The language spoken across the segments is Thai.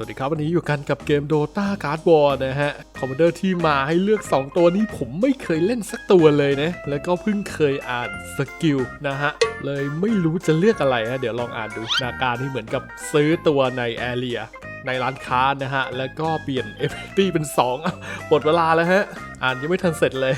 วัสดีครับวันนี้อยู่กันกับเกม Dota Card War นะฮะ คอมมานเดอร์ที่มาให้เลือก 2 ตัวนี้ผมไม่เคยเล่นสักตัวเลยนะ แล้วก็เพิ่งเคยอ่านสกิลนะฮะ เลยไม่รู้จะเลือกอะไรฮะ เดี๋ยวลองอ่านดูนาการที่เหมือนกับซื้อตัวในแอเรียในร้านค้านะฮะ แล้วก็เปลี่ยน f อ t เป็น2อะหมดเวลาแล้วฮะ อ่านยังไม่ทันเสร็จเลย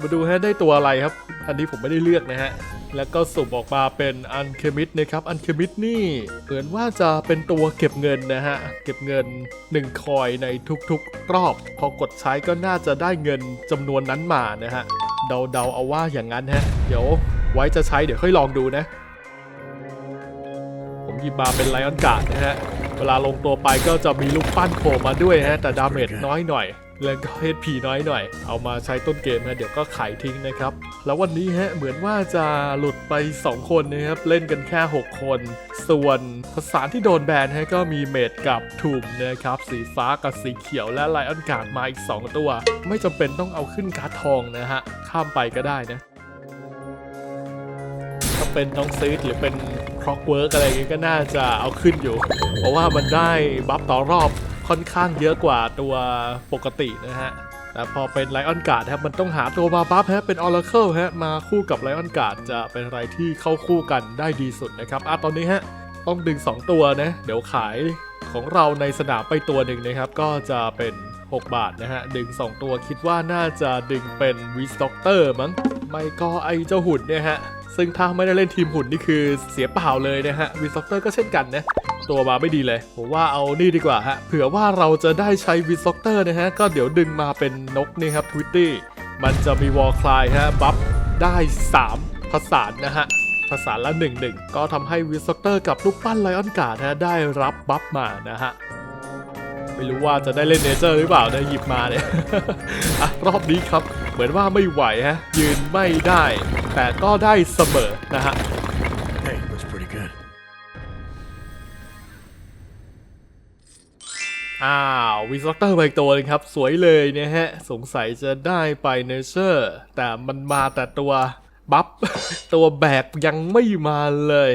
มาดูฮะได้ตัวอะไรครับ อันนี้ผมไม่ได้เลือกนะฮะ แล้วก็สุ่มออกมาเป็นอันเคมิดนะครับ อันเคมิดนี่ เหมือนว่าจะเป็นตัวเก็บเงินนะฮะ เก็บเงิน 1 คอยในทุกๆ รอบ พอกดใช้ก็น่าจะได้เงินจำนวนนั้นมานะฮะ เดาๆเอาว่าอย่างนั้นฮะ เดี๋ยวไว้จะใช้เดี๋ยวค่อยลองดูนะ ผมหยิบมาเป็นไลออนการ์ดนะฮะ เวลาลงตัวไปก็จะมีลูกปั้นโผล่มาด้วยฮะ แต่ดาเมจน้อยหน่อย แล้วก็ HP น้อยหน่อย เอามาใช้ต้นเกมฮะเดี๋ยวก็ขายทิ้งนะครับ แล้ววันนี้ฮะเหมือนว่าจะหลุดไป 2 คนนะครับ เล่นกันแค่ 6 คน ส่วนภาษานที่โดนแบนฮะก็มีเมดกับทูมนะครับสีฟ้ากับสีเขียวและไลออนการ์ดมาอีก 2 ตัว ไม่จำเป็นต้องเอาขึ้นการ์ดทองนะฮะข้ามไปก็ได้นะถ้าเป็นน้องซีดหรือเป็นคล็อกเวิร์กอะไรอย่างงี้ก็น่าจะเอาขึ้นอยู่ เพราะว่ามันได้บัฟต่อรอบ ค่อนข้างเยอะกว่าตัวปกตินะฮะแต่พอเป็นไลออนการ์ดครับมันต้องหาตัวมาบัฟฮะเป็นออร์เคิลฮะมาคู่กับไลออนการ์ดจะเป็นอะไรที่เข้าคู่กันได้ดีสุดนะครับอะตอนนี้ฮะต้องดึง 2 ตัวนะ เดี๋ยวขายของเราในสนามไปตัวหนึ่งนะครับ ก็จะเป็น 6 บาทนะฮะ ดึง 2 ตัวคิดว่าน่าจะดึงเป็นวีสต็อกเตอร์มั้ง ไม่ก็ไอเจ้าหุ่นเนี่ยฮะ ซึ่งถ้าไม่ได้เล่นทีมหุ่นนี่คือเสียเปล่าเลยนะฮะวีสต็อกเตอร์ก็เช่นกันนะตัวมาไม่ดีเลย ผมว่าเอานี่ดีกว่าฮะเผื่อว่าเราจะได้ใช้วีสต็อกเตอร์นะฮะก็เดี๋ยวดึงมาเป็นนกนี่ครับทวิตตี้มันจะมีวอลคลายฮะบัฟได้ 3 ภาษานนะฮะภาษาละ1 1ก็ทำให้วีสต็อกเตอร์กับลูกปั้นไลออนการ์ดฮะได้รับบัฟมานะฮะไม่รู้ว่าจะได้เล่นเนเจอร์หรือเปล่าเนี่ยหยิบมาเนี่ยอะรอบนี้ครับ เหมือนว่าไม่ไหวฮะ ยืนไม่ได้ แต่ก็ได้เสมอนะฮะ Hey, looks pretty good. อ้าววีซ็อกเตอร์ไปอีกตัวหนึงครับ สวยเลยเนี่ยฮะ สงสัยจะได้ไปเนเชอร์แต่มันมาแต่ตัวบัฟ ตัวแบกยังไม่มาเลย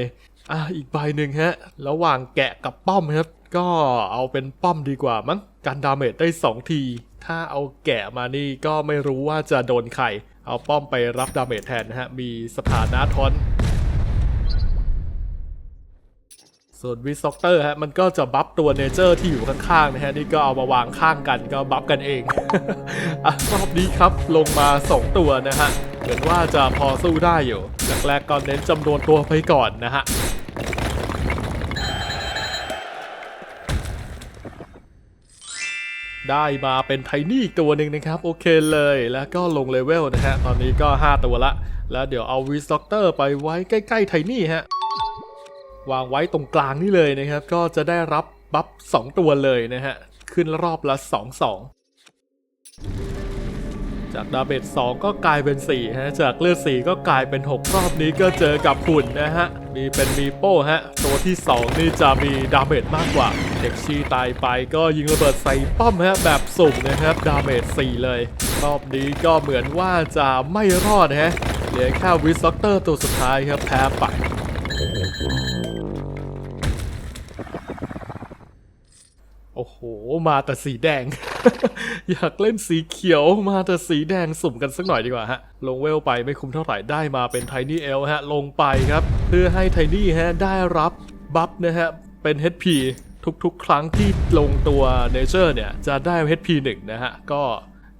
อะอีกใบหนึ่งฮะ ระหว่างแกะกับป้อมครับ ก็เอาเป็นป้อมดีกว่ามั้ง การดาเมจได้ 2 ที ถ้าเอาแกะมานี่ก็ไม่รู้ว่าจะโดนใคร เอาป้อมไปรับดาเมจแทนนะฮะ มีสถานะทอน ส่วนวิซ็อกเตอร์ฮะ มันก็จะบัฟตัวเนเจอร์ที่อยู่ข้างๆนะฮะ นี่ก็เอามาวางข้างกันก็บัฟกันเองอะรอบนี้ครับลงมา 2 ตัวนะฮะ เหมือนว่าจะพอสู้ได้อยู่แรกๆก็เน้นจำนวนตัวไปก่อนนะฮะ ได้มาเป็นไทนี่อีกตัวหนึ่งนะครับ โอเคเลยแล้วก็ลงเลเวลนะฮะ ตอนนี้ก็ 5 ตัวละ แล้วเดี๋ยวเอาวิสต็อกเตอร์ไปไว้ใกล้ๆไทนี่ฮะ วางไว้ตรงกลางนี่เลยนะครับ ก็จะได้รับบัฟ2ตัวเลยนะฮะ ขึ้นรอบละ 2 2 จากดาเมจ2ก็กลายเป็น4ฮะจากเลือด4ก็กลายเป็น 6 รอบนี้ก็เจอกับหุ่นนะฮะ มีเป็นมีโป้ฮะ ตัวที่ 2 นี่จะมีดาเมจมากกว่า เด็กชีตายไปก็ยิงระเบิดใส่ป้อมฮะ แบบสุ่มนะครับดาเมจ4 เลย รอบนี้ก็เหมือนว่าจะไม่รอดฮะเหลือแค่วิสซ็อกเตอร์ตัวสุดท้ายครับแพ้ไป โอ้โห มาแต่สีแดง อยากเล่นสีเขียวมาแต่สีแดงสุ่มกันสักหน่อยดีกว่าฮะ ลงเวลไปไม่คุ้มเท่าไหร่ได้มาเป็นไทนี่เอลฮะ ลงไปครับ เพื่อให้ไทนี่ฮะได้รับบัฟนะฮะ เป็น HP ทุกๆ ครั้งที่ลงตัวเนเจอร์เนี่ย จะได้ HP 1 นะฮะ ก็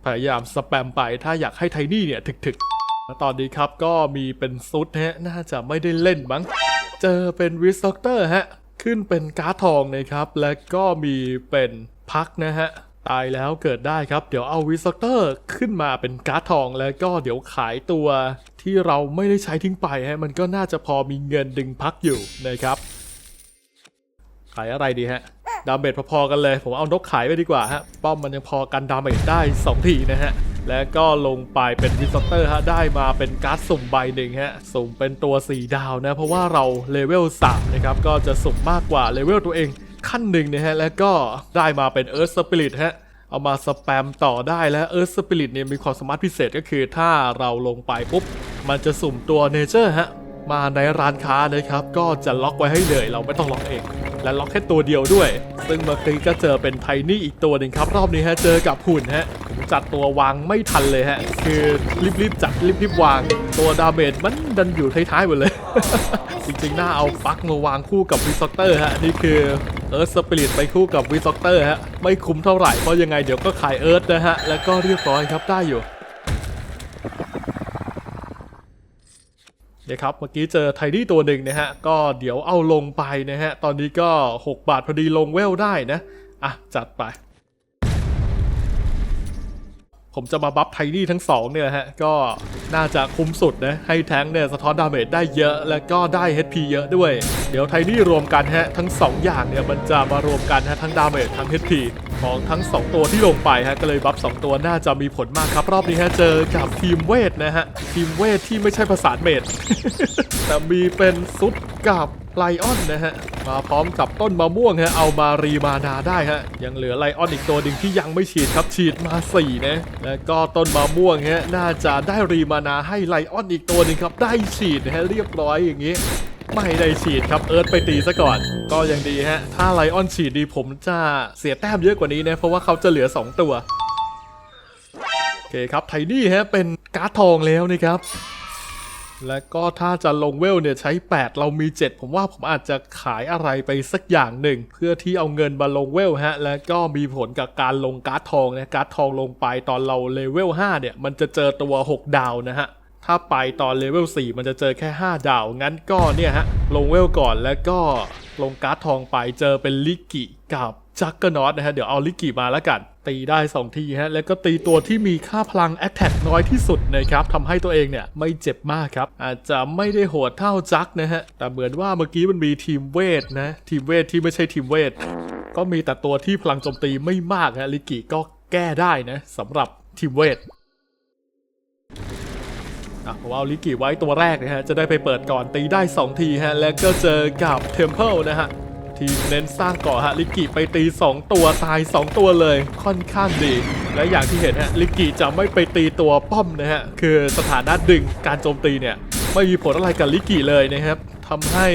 พยายามสแปมไปถ้าอยากให้ไทนี่เนี่ยถึกๆแล้วตอนนี้ครับก็มีเป็นซุดฮะน่าจะไม่ได้เล่นมั้งเจอเป็นวิสต็อกเตอร์ฮะ ขึ้นเป็นการ์ดทองนะครับ และก็มีเป็นพักนะฮะ ตายแล้วเกิดได้ครับ เดี๋ยวเอาวิสเตอร์ขึ้นมาเป็นการ์ดทองแล้วก็เดี๋ยวขายตัวที่เราไม่ได้ใช้ทิ้งไปฮะมันก็น่าจะพอมีเงินดึงพักอยู่นะครับ ขายอะไรดีฮะดาเมจพอๆกันเลย ผมเอานกขายไปดีกว่าฮะป้อมมันยังพอกันดาเมจได้ 2 ทีนะฮะ แล้วก็ลงไปเป็นวิสเตอร์ฮะได้มาเป็นการ์ดสุ่มใบหนึ่งฮะสุ่มเป็นตัว4ดาวนะเพราะว่าเราเลเวล3นะครับก็จะสุ่มมากกว่าเลเวลตัวเองขั้นหนึ่งนะฮะแล้วก็ได้มาเป็นเอิร์ธสปิริตฮะเอามาสแปมต่อได้และเอิร์ธสปิริตเนี่ยมีความสามารถพิเศษก็คือถ้าเราลงไปปุ๊บมันจะสุ่มตัวเนเจอร์ฮะ มาในร้านค้านะครับ ก็จะล็อกไว้ให้เลยเราไม่ต้องล็อกเอง และล็อกแค่ตัวเดียวด้วย ซึ่งเมื่อกี้ก็เจอเป็นไทนี่อีกตัวหนึ่งครับ รอบนี้ฮะเจอกับหุ่นฮะผมจัดตัววางไม่ทันเลยฮะ คือรีบๆจัดรีบๆวาง ตัวดาเมจมันดันอยู่ท้ายๆหมดเลย จริงๆ น่าเอาปั๊กมาวางคู่กับวิซ็อกเตอร์ฮะนี่คือเอิร์ธสปิริตไปคู่กับวิซ็อกเตอร์ฮะไม่คุ้มเท่าไหร่เพราะยังไงเดี๋ยวก็ขายเอิร์ธนะฮะแล้วก็เรียบร้อยครับได้อยู่ เนี่ย ครับเมื่อกี้เจอไทดี้ตัวหนึ่งนะฮะ ก็เดี๋ยวเอาลงไปนะฮะ ตอนนี้ก็ 6 บาทพอดีลงเวลได้นะ อะ จัดไป ผมจะมาบัฟไทนี่ทั้งสองเนี่ยฮะ ก็น่าจะคุ้มสุดนะ ให้แท้งเนี่ยสะท้อนดาเมจได้เยอะแล้วก็ได้ HP เยอะด้วย เดี๋ยวไทนี่รวมกันฮะ ทั้ง 2 อย่างเนี่ย มันจะมารวมกันฮะ ทั้งดาเมจทั้ง HP ของทั้ง 2 ตัวที่ลงไปฮะ ก็เลยบัฟ 2 ตัวน่าจะมีผลมากครับ รอบนี้ฮะ เจอกับทีมเวทนะฮะ ทีมเวทที่ไม่ใช่ประสาเมจแต่มีเป็นซุดกับ ไลออนนะฮะมาพร้อมกับต้นมะม่วงฮะเอามารีมานาได้ฮะยังเหลือไลออนอีกตัวหนึ่งที่ยังไม่ฉีดครับฉีดมา4นะแล้วก็ต้นมะม่วงฮะน่าจะได้รีมานาให้ไลออนอีกตัวหนึ่งครับได้ฉีดฮะเรียบร้อยอย่างนี้ไม่ได้ฉีดครับเอิร์ธไปตีซะก่อน ก็ยังดีฮะ ถ้าไลออนฉีดดีผมจะเสียแต้มเยอะกว่านี้นะ เพราะว่าเขาจะเหลือ 2 ตัว โอเคครับ ไทนี่ฮะ เป็นการ์ดทองแล้วนะครับ แล้วก็ถ้าจะลงเวลเนี่ยใช้ 8 เรามี 7 ผมว่าผมอาจจะขายอะไรไปสักอย่างหนึ่ง เพื่อที่เอาเงินมาลงเวลฮะ แล้วก็มีผลกับการลงการ์ดทองนะการ์ดทองลงไปตอนเราเลเวล5เนี่ย มันจะเจอตัว 6 ดาวนะฮะ ถ้าไปตอนเลเวล4มันจะเจอแค่ 5 ดาว งั้นก็เนี่ยฮะ ลงเวลก่อนแล้วก็ลงการ์ดทองไปเจอเป็นลิกิกับ จักเกอร์นอตนะฮะ เดี๋ยวเอาลิกิมาแล้วกัน ตีได้ 2 ทีฮะ แล้วก็ตีตัวที่มีค่าพลัง Attack น้อยที่สุดนะครับทำให้ตัวเองเนี่ย ไม่เจ็บมากครับ อาจจะไม่ได้โหดเท่าจักนะฮะ แต่เหมือนว่าเมื่อกี้มันมีทีมเวทนะ ทีมเวทที่ไม่ใช่ทีมเวท ก็มีแต่ตัวที่พลังโจมตีไม่มากฮะลิกิก็แก้ได้นะสำหรับทีมเวทอะผมเอาลิกิไว้ตัวแรกนะฮะ จะได้ไปเปิดก่อนตีได้ 2 ทีฮะ แล้วก็เจอกับเทมเพิลนะฮะ ทีมเน้นสร้างเกาะฮะลิกิไปตี 2 ตัวตาย 2 ตัวเลยค่อนข้างดี และอย่างที่เห็นฮะลิกิจะไม่ไปตีตัวป้อมนะฮะคือสถานะดึงการโจมตีเนี่ยไม่มีผลอะไรกับลิกิเลยนะครับทำให้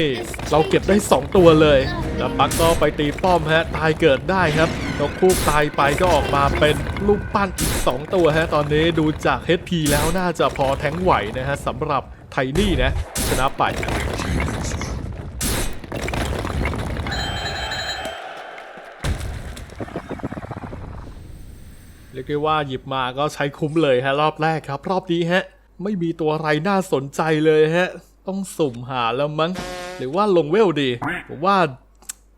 เราเก็บได้ 2 ตัวเลย แล้วปักก็ไปตีป้อมฮะตายเกิดได้ครับนกคู่ตายไปก็ออกมาเป็นลูกปั้นอีก 2 ตัวฮะตอนนี้ดูจาก HP แล้วน่าจะพอแทงไหวนะฮะสำหรับไทนี่นะชนะไป เรียกได้ว่าหยิบมาก็ใช้คุ้มเลยฮะรอบแรกครับ รอบนี้ฮะ ไม่มีตัวอะไรน่าสนใจเลยฮะ ต้องสุ่มหาแล้วมั้ง หรือว่าลงเวลดีผมว่า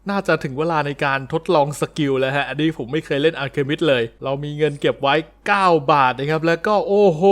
น่าจะถึงเวลาในการทดลองสกิลแล้วฮะ อันนี้ผมไม่เคยเล่นอาร์เคมิดเลย เรามีเงินเก็บไว้ 9 บาทนะครับ แล้วก็โอ้โห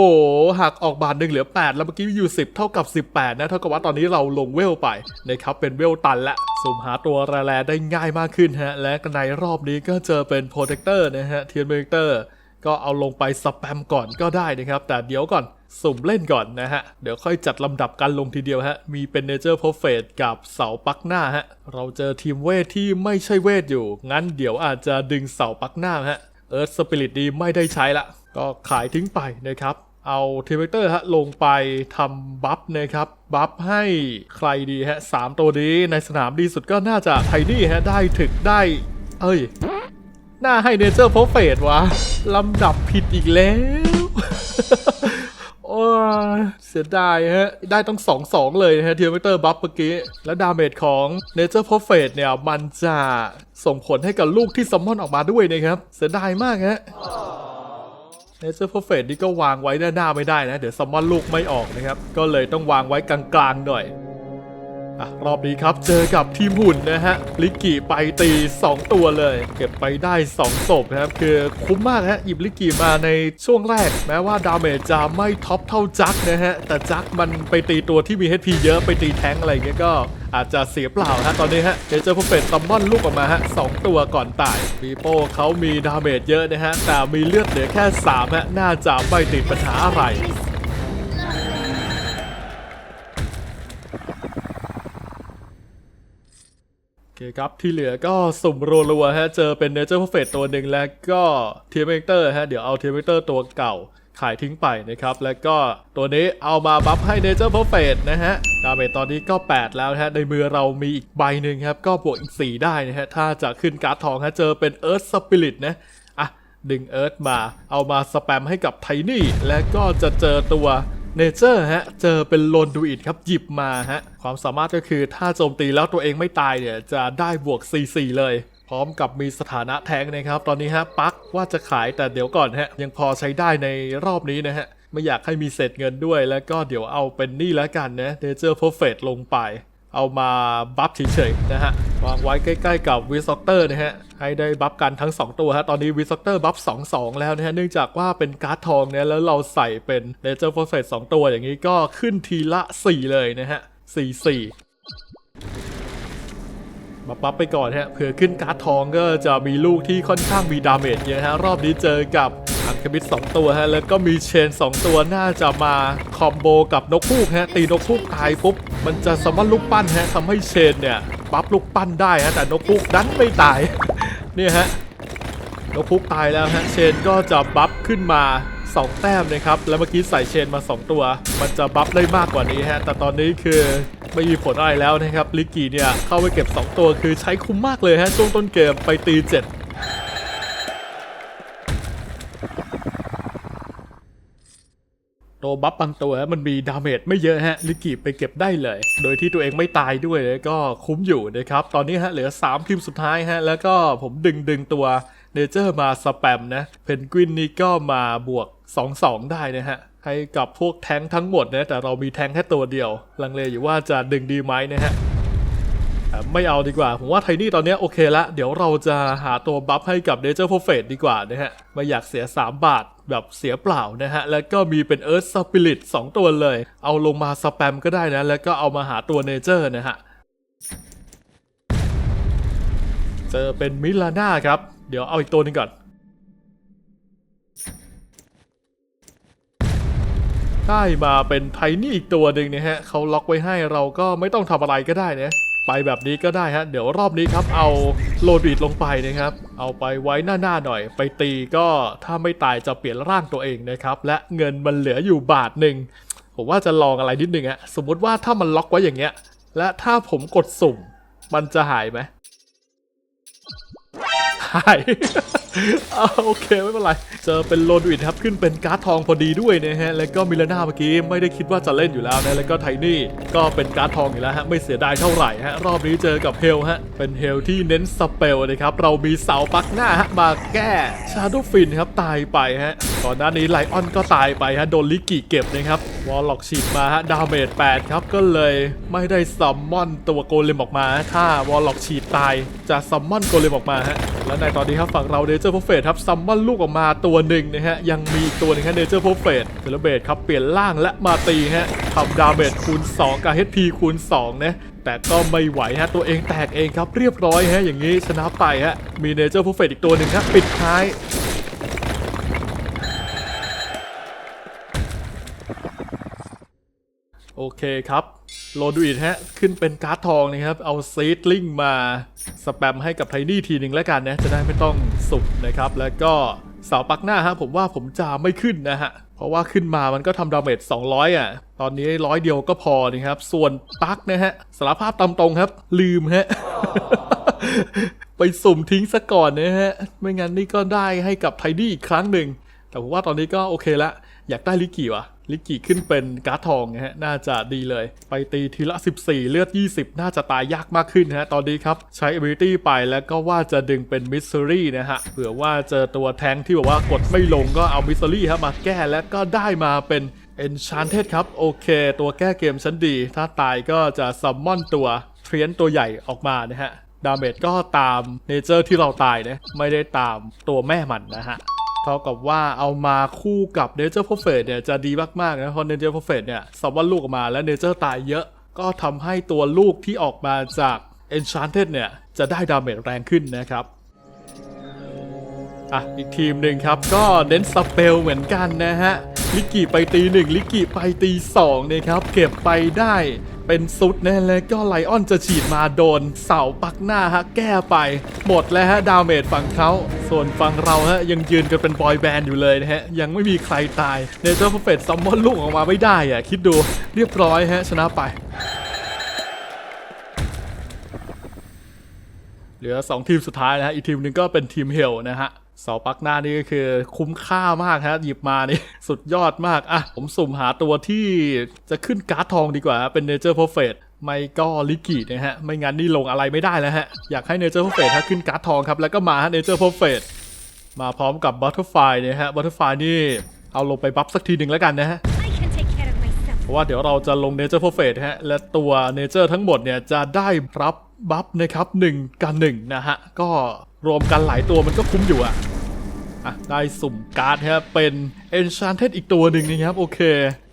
หักออกบาทหนึ่งเหลือ 8 แล้วเมื่อกี้อยู่ 10 เท่ากับ 18 นะ เท่ากับว่าตอนนี้เราลงเวลไปนะครับ เป็นเวลตันละ สุ่มหาตัวแร่ๆได้ง่ายมากขึ้นฮะ และในรอบนี้ก็เจอเป็นโปรเทคเตอร์นะฮะ เทียนโปรเทคเตอร์ ก็เอาลงไปสแปมก่อนก็ได้นะครับ แต่เดี๋ยวก่อน สุ่มเล่นก่อนนะฮะ เดี๋ยวค่อยจัดลำดับการลงทีเดียวฮะ มีเป็นเนเจอร์ p พเฟตกับเสาปักหน้าฮะ เราเจอทีมเวทที่ไม่ใช่เวทอยู่ งั้นเดี๋ยวอาจจะดึงเสาปักหน้าฮะ เอิร์ธสปิริตดีไม่ได้ใช้ละ ก็ขายทิ้งไปนะครับ เอาเทเวเตอร์ฮะลงไปทำบัฟนะครับ บัฟให้ใครดีฮะสามตัวนี้ในสนามดีสุดก็น่าจะไทนี่ฮะได้ถึกได้ เอ้ยน้าให้เนเจอร์โพเฟตวะลำดับผิดอีกแล้ว เสียดายฮะ ได้ต้องสองสองเลยนะฮะเทียร์เตอร์บัฟเมื่อกี้ แล้วดาเมจของเนเจอร์พอเฟตเนี่ย มันจะส่งผลให้กับลูกที่ซัมมอนออกมาด้วยนะครับ เสียดายมากฮะเนเจอร์พอเฟตนี่ก็วางไว้ด้านหน้าไม่ได้นะ เดี๋ยวซัมมอนลูกไม่ออกนะครับ ก็เลยต้องวางไว้กลางๆหน่อย รอบนี้ครับเจอกับทีมหุ่นนะฮะลิกกี้ไปตี 2 ตัวเลย เก็บไปได้2ศพนะครับคือคุ้มมากฮะหยิบลิกกี้มาในช่วงแรก แม้ว่าดาเมจจะไม่ท็อปเท่าจักนะฮะแต่จักมันไปตีตัวที่มี HP เยอะไปตีแท้งอะไรอย่างเงี้ยก็อาจจะเสียเปล่าฮะตอนนี้ฮะเดี๋ยวเจอพวกเป็ดซัมมอนลูกออกมาฮะสองตัวก่อนตายปีโป้เขามีดาเมจเยอะนะฮะแต่มีเลือดเหลือแค่3ฮะน่าจะไม่ติดปัญหาอะไร คครับที่เหลือก็สุ่มรัวๆฮะเจอเป็นเนเจอร์ p พ r เฟตตัวหนึ่งแล้วก็เทียร์เมกเตอร์ฮะเดี๋ยวเอาเทียร์เมกเตอร์ตัวเก่าขายทิ้งไปนะครับ แล้วก็ตัวนี้เอามาบัฟให้เนเจอร์เพอร์เฟนะฮะดาเมจตอนนี้ก็ 8 แล้วฮะในมือเรามีอีกใบหนึ่งครับ ก็บวกอีก 4 ได้นะฮะ ถ้าจะขึ้นการ์ดทองฮะเจอเป็นเอิร์ธสปิริตนะอะดึงเอิร์ธมาเอามาสแปมให้กับไทนี่ และก็จะเจอตัว เนเจอร์ฮะ เจอเป็นโลนดูอิดครับ หยิบมาฮะ ความสามารถก็คือถ้าโจมตีแล้วตัวเองไม่ตายเนี่ย จะได้บวก 4-4 เลย พร้อมกับมีสถานะแทงนะครับ ตอนนี้ฮะ ปักว่าจะขายแต่เดี๋ยวก่อนฮะ ยังพอใช้ได้ในรอบนี้นะฮะ ไม่อยากให้มีเศษเงินด้วย แล้วก็เดี๋ยวเอาเป็นนี่แล้วกันนะเนเจอร์เพอร์เฟลงไป เอามาบัฟเฉยๆนะฮะ วางไว้ใกล้ๆกับวิส o อกเตอร์นะฮะให้ได้บัฟกันทั้ง 2 ตัวฮะตอนนี้วิส o อกเตอร์บัฟ2-2 แล้วนะฮะเนื่องจากว่าเป็นการ์ดทองเนี่ยแล้วเราใส่เป็นเนเจอร์เพอร์เฟลสองตัวอย่างนี้ก็ขึ้นทีละ 4 เลยนะฮะ4-4มาปั๊บไปก่อนฮะเผื่อขึ้นการ์ดทองก็จะมีลูกที่ค่อนข้างมีดาเมจเยอะฮะรอบนี้เจอกับอังคบิด2ตัวฮะแล้วก็มีเชน 2 ตัวน่าจะมาคอมโบกับนกฮูกฮะตีนกฮูกตายปุ๊บมันจะสมอนลูกปั้นฮะทำให้เชนเนี่ย บัฟลูกปั้นได้ฮะแต่นกฮูกดันไม่ตายเนี่ยฮะนกพุกตายแล้วฮะเชนก็จะบัฟขึ้นมา 2 แต้มนะครับ แล้วเมื่อกี้ใส่เชนมา 2 ตัว มันจะบัฟได้มากกว่านี้ฮะแต่ตอนนี้คือไม่มีผลอะไรแล้วนะครับลิกกี้เนี่ยเข้าไปเก็บ 2 ตัวคือใช้คุ้มมากเลยฮะช่วงต้นเกมไปตี 7 ตัวบัฟบางตัวฮะมันมีดาเมจไม่เยอะฮะลิกกี้ไปเก็บได้เลย โดยที่ตัวเองไม่ตายด้วยก็คุ้มอยู่นะครับ ตอนนี้ฮะเหลือ 3 ทีมสุดท้ายฮะ แล้วก็ผมดึงดึงตัวเนเจอร์มาสแปมนะ เพนกวินนี่ก็มาบวก 2-2 ได้นะฮะให้กับพวกแทงทั้งหมดนะ แต่เรามีแทงแค่ตัวเดียว ลังเลอยู่ว่าจะดึงดีไหมนะฮะไม่เอาดีกว่า ผมว่าไทนี่ตอนนี้โอเคละ เดี๋ยวเราจะหาตัวบัฟให้กับ Nature Prophet ดีกว่านะฮะ ไม่อยากเสีย 3 บาท แบบเสียเปล่านะฮะ แล้วก็มีเป็น Earth Spirit 2ตัวเลย เอาลงมาสแปมก็ได้นะ แล้วก็เอามาหาตัว Nature นะฮะ เจอเป็นมิลาน่าครับ เดี๋ยวเอาอีกตัวหนึงก่อน ได้มาเป็นไทนี่อีกตัวหนึ่งนะฮะเขาล็อกไว้ให้เราก็ไม่ต้องทำอะไรก็ได้นะ ไปแบบนี้ก็ได้ฮะ เดี๋ยวรอบนี้ครับเอาโลดีดลงไปนะครับ เอาไปไว้หน้าหน้าหน่อย ไปตีก็ถ้าไม่ตายจะเปลี่ยนร่างตัวเองนะครับ และเงินมันเหลืออยู่บาทหนึ่งผมว่าจะลองอะไรนิดนึงอะสมมติว่าถ้ามันล็อกไว้อย่างเงี้ย และถ้าผมกดสุ่ม มันจะหายไหมหาย โอเคไม่เป็นไร เจอเป็นโลดูอิดครับขึ้นเป็นการ์ดทองพอดีด้วยนะฮะ แล้วก็มิลานาเมื่อกี้ไม่ได้คิดว่าจะเล่นอยู่แล้วนะ แล้วก็ไทนี่ก็เป็นการ์ดทองอยู่แล้วฮะ ไม่เสียดายเท่าไหร่ฮะ รอบนี้เจอกับเฮลฮะ เป็นเฮลที่เน้นสเปลนะครับ เรามีเสาปักหน้าฮะมาแก้ชาโดฟินครับตายไปฮะ ก่อนหน้านี้ไลออนก็ตายไปฮะ โดนลิกกี้เก็บนะครับ วอลล็อกฉีดมาฮะ ดาเมจ8ครับ ก็เลยไม่ได้ซัมมอนตัวโกเลมออกมา ถ้าวอลล็อกฉีดตายจะซัมมอนโกเลมออกมาฮะ แล้วในตอนนี้ครับฝั่งเราเนเจอร์พเฟตครับซัมมอนลูกออกมาตัวหนึ่งนะฮะ ยังมีตัวนึงฮะเนเจอร์โพเฟตเซเลเบตครับเปลี่ยนร่างและมาตีฮะทำดาเมจคูณ 2 กับ HP คูณ 2 นะแต่ก็ไม่ไหวฮะตัวเองแตกเองครับเรียบร้อยฮะอย่างนี้ชนะไปฮะมีเนเจอร์โพเฟตอีกตัวหนึ่งฮะปิดท้าย โอเคครับ โลดูอิดฮะ ขึ้นเป็นการ์ดทองนะครับ เอาซีดลิงมาสแปมให้กับไทนี่ทีหนึ่งแล้วกันนะ จะได้ไม่ต้องสุกนะครับ แล้วก็เสาปักหน้าฮะผมว่าผมจะไม่ขึ้นนะฮะ เพราะว่าขึ้นมามันก็ทำดาเมจ200 อะ ตอนนี้ร้อยเดียวก็พอนะครับ ส่วนปักนะฮะสารภาพตามตรงครับ ลืมฮะ ไปสุ่มทิ้งซะก่อนนะฮะ ไม่งั้นนี่ก็ได้ให้กับไทนี่อีกครั้งหนึ่ง แต่ผมว่าตอนนี้ก็โอเคละ อยากได้ลิกกี้วะ ลิกกี้ขึ้นเป็นการ์ดทองนะฮะ น่าจะดีเลย ไปตีทีละ 14 เลือด 20 น่าจะตายยากมากขึ้นนะฮะ ตอนนี้ครับ ใช้ ability ไปแล้วก็ว่าจะดึงเป็นมิสซิรี่นะฮะ เผื่อว่าเจอตัวแทงที่แบบว่ากดไม่ลงก็เอามิสซิรี่ครับมาแก้แล้วก็ได้มาเป็น Enchanted ครับ โอเค ตัวแก้เกมชั้นดี ถ้าตายก็จะซัมมอนตัวเทรียนตัวใหญ่ออกมานะฮะ ดาเมจก็ตามเนเจอร์ที่เราตายนะ ไม่ได้ตามตัวแม่มันนะฮะ เท่ากับว่าเอามาคู่กับเนเจอร์พ o เฟตเนี่ยจะดีมากๆนะเพราะเนเจอร์พ o เฟตเนี่ยสมว่าลูกออกมาแล้วเนเจอร์ตายเยอะ ก็ทำให้ตัวลูกที่ออกมาจาก Enchanted เนี่ยจะได้ดาเมจแรงขึ้นนะครับอะอีกทีมหนึ่งครับ ก็เน้นสเปลเหมือนกันนะฮะ ลิกกี้ไปตีหนึ่งลิกกี้ไปตีสองนะครับ เก็บไปได้ เป็นซุดแน่แล้วก็ไลออนจะฉีดมาโดน เสาปักหน้าฮะแก้ไป หมดแล้วฮะดาเมจฝั่งเขาส่วนฝั่งเราฮะยังยืนกันเป็นบอยแบนด์อยู่เลยนะฮะ ยังไม่มีใครตายเนเจอร์เพอร์เฟกต์ซัมมอนลูกออกมาไม่ได้อะคิดดูเรียบร้อยฮะชนะไป เหลือ 2 ทีมสุดท้ายนะฮะ อีกทีมหนึ่งก็เป็นทีมเฮลนะฮะเสาปักหน้านี่ก็คือคุ้มค่ามากฮะหยิบมานี่ สุดยอดมาก อะ ผมสุ่มหาตัวที่จะขึ้นการ์ดทองดีกว่าฮะเป็นเนเจอร์เพอร์เฟกไม่ก็ลิกินะฮะ ไม่งั้นนี่ลงอะไรไม่ได้แล้วฮะ อยากให้เนเจอร์เพอร์เฟกขึ้นการ์ดทองครับ แล้วก็มาฮะเนเจอร์เพอร์เฟกมาพร้อมกับบัตเตอร์ไฟเนี่ยฮะบัตเตอร์ไฟนี่เอาลงไปบัฟสักทีหนึ่งแล้วกันนะฮะ I can take care of myself. เพราะว่าเดี๋ยวเราจะลง Nature Prophet ฮะและตัว Nature ทั้งหมดเนี่ยจะได้รับ บัฟนะครับ1กับ1นะฮะ ก็รวมกันหลายตัวมันก็คุ้มอยู่อะอะได้สุ่มการ์ดฮะเป็น Enchanted อีกตัวหนึ่งนะครับ โอเค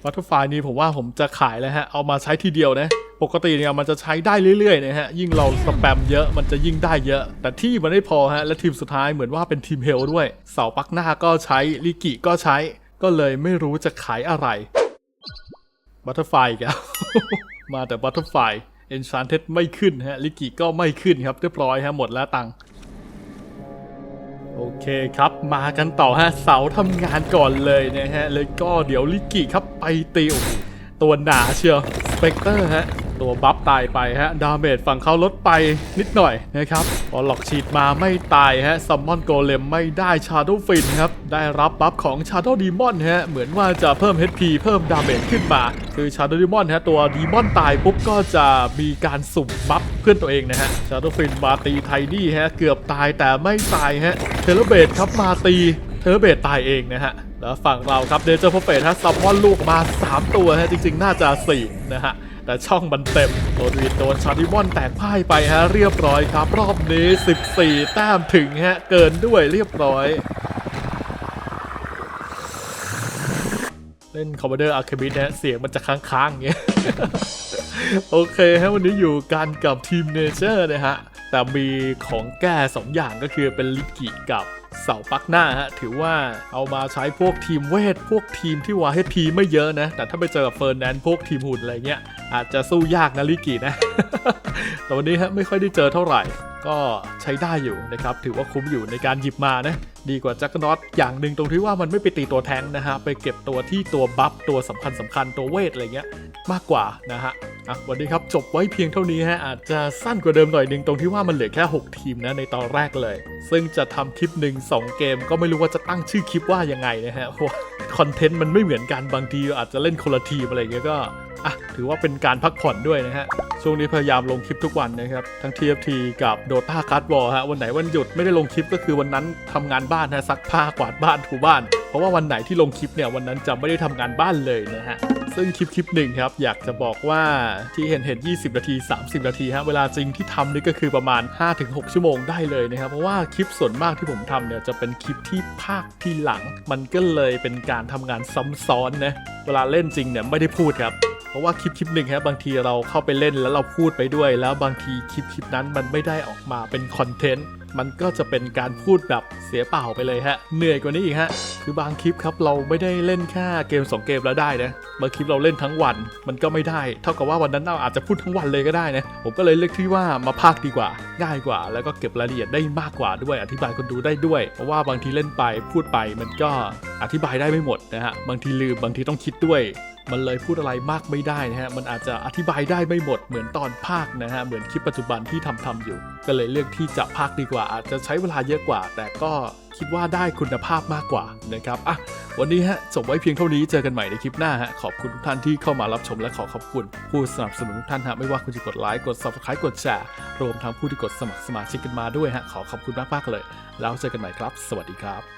Butterfly นี้ผมว่าผมจะขายแล้วฮะ เอามาใช้ทีเดียวนะ ปกติเนี่ยมันจะใช้ได้เรื่อยๆนะฮะ ยิ่งเราสแปมเยอะมันจะยิ่งได้เยอะ แต่ที่มันไม่พอฮะ และทีมสุดท้ายเหมือนว่าเป็นทีมเฮลด้วย เสาปักหน้าก็ใช้ลิกิก็ใช้ ก็เลยไม่รู้จะขายอะไรบัตเตอร์ไฟอีกแล้วมาแต่บัตเตอร์ไฟ เอนชานเท็ดไม่ขึ้นฮะลิกิก็ไม่ขึ้นครับเรียบร้อยฮะหมดแล้วตังค์โอเคครับมากันต่อฮะเสาทำงานก่อนเลยนะฮะเลยก็เดี๋ยวลิกิครับไปติวตัวหนาเชียวสเปกเตอร์ฮะ ตัวบัฟตายไปฮะ ดาเมจฝั่งเขาลดไปนิดหน่อยนะครับพอหลอกฉีดมาไม่ตายฮะซัมมอนโกเลมไม่ได้ชาโดว์ฟินครับ ได้รับบัฟของชาโดว์ดีมอนฮะ เหมือนว่าจะเพิ่ม HP เพิ่มดาเมจขึ้นมา คือชาโดว์ดีมอนฮะ ตัวดีมอนตายปุ๊บก็จะมีการสุ่มบัฟเพื่อนตัวเองนะฮะ ชาโดว์ฟินมาตีไทนี่ฮะ เกือบตายแต่ไม่ตายฮะ เทเลเบตครับมาตี เทเลเบตตายเองนะฮะ แล้วฝั่งเราครับเดเจอร์พเฟตฮะซัมมอนลูกมา 3 ตัวฮะ จริง ๆ น่าจะ 4 นะฮะ แต่ช่องมันเต็มโดนวีดโดนชาร์ดิมอนแตกพ่ายไปฮะเรียบร้อยครับ รอบนี้ 14 แต้มถึงฮะ เกินด้วยเรียบร้อย เล่นคอม m เดอร์อาร์เคบินะฮะเสียงมันจะค้างๆอย่างเงี้ยโอเคฮะวันนี้อยู่กันกับทีมเนเจอร์นะฮะ แต่มีของแก้สองอย่างก็คือเป็นลิกิกับเสาปักหน้าฮะ ถือว่าเอามาใช้พวกทีมเวท พวกทีมที่วาเฮพีไม่เยอะนะ แต่ถ้าไปเจอกับเฟิร์นแนนพวกทีมหุ่นอะไรเงี้ย อาจจะสู้ยากนะลิกินะ แต่วันนี้ฮะไม่ค่อยได้เจอเท่าไหร่ ก็ใช้ได้อยู่นะครับ ถือว่าคุ้มอยู่ในการหยิบมานะ ดีกว่าแจ็คน็อตอย่างหนึ่งตรงที่ว่ามันไม่ไปตีตัวแทงนะฮะ ไปเก็บตัวที่ตัวบัฟตัวสำคัญสำคัญตัวเวทอะไรเงี้ยมากกว่านะฮะ อะวันนี้ครับจบไว้เพียงเท่านี้ฮะอาจจะสั้นกว่าเดิมหน่อยหนึงตรงที่ว่ามันเหลือแค่ 6 ทีมนะในตอนแรกเลย ซึ่งจะทำคลิปหนึ่ง2เกมก็ไม่รู้ว่าจะตั้งชื่อคลิปว่ายังไงนะฮะเพราะคอนเทนต์มันไม่เหมือนกันบางทีอาจจะเล่นคนละทีมอะไรเงี้ยก็ อะถือว่าเป็นการพักผ่อนด้วยนะฮะ ช่วงนี้พยายามลงคลิปทุกวันนะครับ ทั้ง TFT กับ Dota Card War ฮะ วันไหนวันหยุดไม่ได้ลงคลิปก็คือวันนั้นทำงานบ้านฮะซักผ้ากวาดบ้านถูบ้าน เพราะว่าวันไหนที่ลงคลิปเนี่ยวันนั้นจะไม่ได้ทำงานบ้านเลยนะฮะซึ่งคลิปคลิปหนึ่งครับ อยากจะบอกว่าที่เห็นเห็น 20 นาที 30 นาทีฮะเวลาจริงที่ทำนี่ก็คือประมาณ 5-6 ชั่วโมงได้เลยนะครับ เพราะว่าคลิปส่วนมากที่ผมทำเนี่ยจะเป็นคลิปที่ภาคที่หลัง มันก็เลยเป็นการทำงานซ้ำซ้อนนะเวลาเล่นจริงเนี่ยไม่ได้พูดครับ เพราะว่าคลิปคลิปหนึ่งครับบางทีเราเข้าไปเล่นแล้วเราพูดไปด้วย แล้วบางทีคลิปคลิปนั้นมันไม่ได้ออกมาเป็นคอนเทนต์มันก็จะเป็นการพูดแบบเสียเปล่าไปเลยฮะ เหนื่อยกว่านี้อีกฮะ คือบางคลิปครับเราไม่ได้เล่นแค่เกม 2 เกมแล้วได้นะ บางคลิปเราเล่นทั้งวัน มันก็ไม่ได้ เท่ากับว่าวันนั้นเราอาจจะพูดทั้งวันเลยก็ได้นะ ผมก็เลยเลือกที่ว่ามาพากดีกว่า ง่ายกว่า แล้วก็เก็บรายละเอียดได้มากกว่าด้วย อธิบายคนดูได้ด้วย เพราะว่าบางทีเล่นไปพูดไปมันก็อธิบายได้ไม่หมดนะฮะ บางทีลืม บางทีต้องคิดด้วย มันเลยพูดอะไรมากไม่ได้นะฮะ มันอาจจะอธิบายได้ไม่หมดเหมือนตอนภาคนะฮะ เหมือนคลิปปัจจุบันที่ทำทำอยู่ ก็เลยเลือกที่จะภาคดีกว่า อาจจะใช้เวลาเยอะกว่า แต่ก็คิดว่าได้คุณภาพมากกว่านะครับ อะ วันนี้ฮะจบไว้เพียงเท่านี้ เจอกันใหม่ในคลิปหน้าฮะ ขอบคุณทุกท่านที่เข้ามารับชมและขอขอบคุณ ผู้สนับสนุนทุกท่านฮะ ไม่ว่าคุณจะกดไลค์ กด subscribe กดแชร์ รวมทั้งผู้ที่กดสมัครสมาชิกกันมาด้วยฮะ ขอขอบคุณมากๆเลย แล้วเจอกันใหม่ครับ สวัสดีครับ